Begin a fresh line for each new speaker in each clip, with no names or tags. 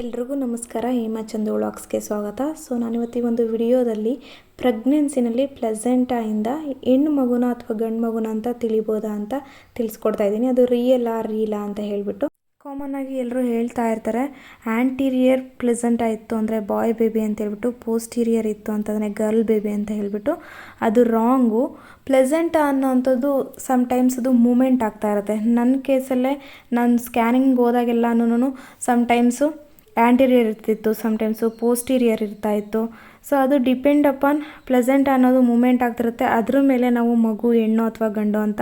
ಎಲ್ರಿಗೂ ನಮಸ್ಕಾರ, ಹೇಮಾ ಚಂದು ವ್ಲಾಗ್ಸ್ಗೆ ಸ್ವಾಗತ. ಸೊ ನಾನು ಈ ಒಂದು ವಿಡಿಯೋದಲ್ಲಿ ಪ್ರೆಗ್ನೆನ್ಸಿನಲ್ಲಿ ಪ್ಲೆಸೆಂಟಾಯಿಂದ ಹೆಣ್ಣು ಮಗುನ ಅಥವಾ ಗಂಡು ಮಗುನ ಅಂತ ತಿಳಿಬೋದಾ ಅಂತ ತಿಳಿಸ್ಕೊಡ್ತಾ ಇದ್ದೀನಿ. ಅದು ರಿಯಲ್ ಆ ರೀಲ ಅಂತ ಹೇಳಿಬಿಟ್ಟು. ಕಾಮನ್ ಆಗಿ ಎಲ್ಲರೂ ಹೇಳ್ತಾ ಇರ್ತಾರೆ ಆ್ಯಂಟೀರಿಯರ್ ಪ್ಲೆಸೆಂಟ್ ಆಯಿತು ಅಂದರೆ ಬಾಯ್ ಬೇಬಿ ಅಂತ ಹೇಳ್ಬಿಟ್ಟು ಪೋಸ್ಟೀರಿಯರ್ ಇತ್ತು ಅಂತಂದರೆ ಗರ್ಲ್ ಬೇಬಿ ಅಂತ ಹೇಳಿಬಿಟ್ಟು, ಅದು ರಾಂಗು ಪ್ಲೆಸೆಂಟ್ ಅನ್ನೋವಂಥದ್ದು ಸಮ್ಟೈಮ್ಸ್ ಅದು ಮೂಮೆಂಟ್ ಆಗ್ತಾ ಇರುತ್ತೆ. ನನ್ನ ಕೇಸಲ್ಲೇ ನಾನು ಸ್ಕ್ಯಾನಿಂಗ್ ಹೋದಾಗೆಲ್ಲನೂ ಸಮ್ಟೈಮ್ಸು ಆ್ಯಂಟೀರಿಯರ್ ಇರ್ತಿತ್ತು ಸಮ್ಟೈಮ್ಸು ಪೋಸ್ಟೀರಿಯರ್ ಇರ್ತಾ ಇತ್ತು. ಸೊ ಅದು ಡಿಪೆಂಡ್ ಅಪಾನ್ ಪ್ಲೆಸೆಂಟ್ ಅನ್ನೋದು ಮೂಮೆಂಟ್ ಆಗ್ತಿರುತ್ತೆ. ಅದ್ರ ಮೇಲೆ ನಾವು ಮಗು, ಹೆಣ್ಣು ಅಥವಾ ಗಂಡು ಅಂತ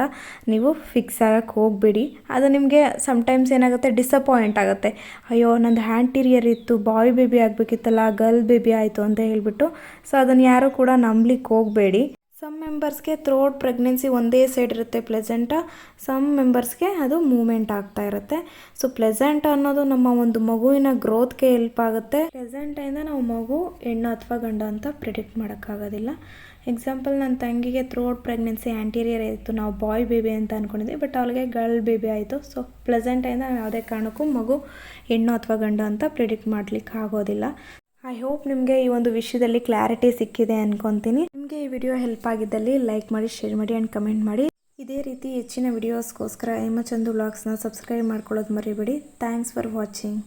ನೀವು ಫಿಕ್ಸ್ ಆಗಕ್ಕೆ ಹೋಗಬೇಡಿ. ಅದು ನಿಮಗೆ ಸಮ್ಟೈಮ್ಸ್ ಏನಾಗುತ್ತೆ ಡಿಸಪಾಯಿಂಟ್ ಆಗುತ್ತೆ. ಅಯ್ಯೋ, ನಂದು ಆ್ಯಂಟೀರಿಯರ್ ಇತ್ತು ಬಾಯ್ ಬೇಬಿ ಆಗಬೇಕಿತ್ತಲ್ಲ ಗರ್ಲ್ ಬೇಬಿ ಆಯಿತು ಅಂತ ಹೇಳಿಬಿಟ್ಟು. ಸೊ ಅದನ್ನು ಯಾರೂ ಕೂಡ ನಂಬ್ಲಿಕ್ಕೆ ಹೋಗಬೇಡಿ. ಸಮ್ ಮೆಂಬರ್ಸ್ಗೆ ಥ್ರೋಟ್ ಪ್ರೆಗ್ನೆನ್ಸಿ ಒಂದೇ ಸೈಡ್ ಇರುತ್ತೆ ಪ್ಲೆಸೆಂಟ ಸಮ್ ಮೆಂಬರ್ಸ್ಗೆ ಅದು ಮೂಮೆಂಟ್ ಆಗ್ತಾ ಇರುತ್ತೆ. ಸೊ ಪ್ಲೆಸೆಂಟ್ ಅನ್ನೋದು ನಮ್ಮ ಒಂದು ಮಗುವಿನ ಗ್ರೋತ್ಗೆ ಹೆಲ್ಪ್ ಆಗುತ್ತೆ. ಪ್ಲೆಸೆಂಟಿಂದ ನಾವು ಮಗು ಹೆಣ್ಣು ಅಥವಾ ಗಂಡ ಅಂತ ಪ್ರಿಡಿಕ್ಟ್ ಮಾಡೋಕ್ಕಾಗೋದಿಲ್ಲ. ಎಕ್ಸಾಂಪಲ್ ನನ್ನ ತಂಗಿಗೆ ಥ್ರೋಟ್ ಪ್ರೆಗ್ನೆನ್ಸಿ ಆ್ಯಂಟೀರಿಯರ್ ಆಯಿತು, ನಾವು ಬಾಯ್ ಬೇಬಿ ಅಂತ ಅಂದ್ಕೊಂಡಿದ್ವಿ ಬಟ್ ಅವಳಿಗೆ ಗರ್ಲ್ ಬೇಬಿ ಆಯಿತು. ಸೊ ಪ್ಲೆಸೆಂಟಿಂದ ಯಾವುದೇ ಕಾರಣಕ್ಕೂ ಮಗು ಹೆಣ್ಣು ಅಥವಾ ಗಂಡು ಅಂತ ಪ್ರಿಡಿಕ್ಟ್ ಮಾಡಲಿಕ್ಕೆ ಆಗೋದಿಲ್ಲ ಐ ಹೋಪ್ ನಿಮಗೆ ಈ ಒಂದು ವಿಷಯದಲ್ಲಿ ಕ್ಲಾರಿಟಿ ಸಿಕ್ಕಿದೆ ಅನ್ಕೊತೀನಿ. ನಿಮಗೆ ಈ ವಿಡಿಯೋ ಹೆಲ್ಪ್ ಆಗಿದ್ದಲ್ಲಿ ಲೈಕ್ ಮಾಡಿ ಶೇರ್ ಮಾಡಿ ಆ್ಯಂಡ್ ಕಮೆಂಟ್ ಮಾಡಿ. ಇದೇ ರೀತಿ ಹೆಚ್ಚಿನ ವಿಡಿಯೋಸ್ಗೋಸ್ಕರ ಹೇಮಚಂದು ವ್ಲಾಗ್ಸ್ನ ಸಬ್ಸ್ಕ್ರೈಬ್ ಮಾಡ್ಕೊಳ್ಳೋದು ಮರಿಬೇಡಿ. Thanks for watching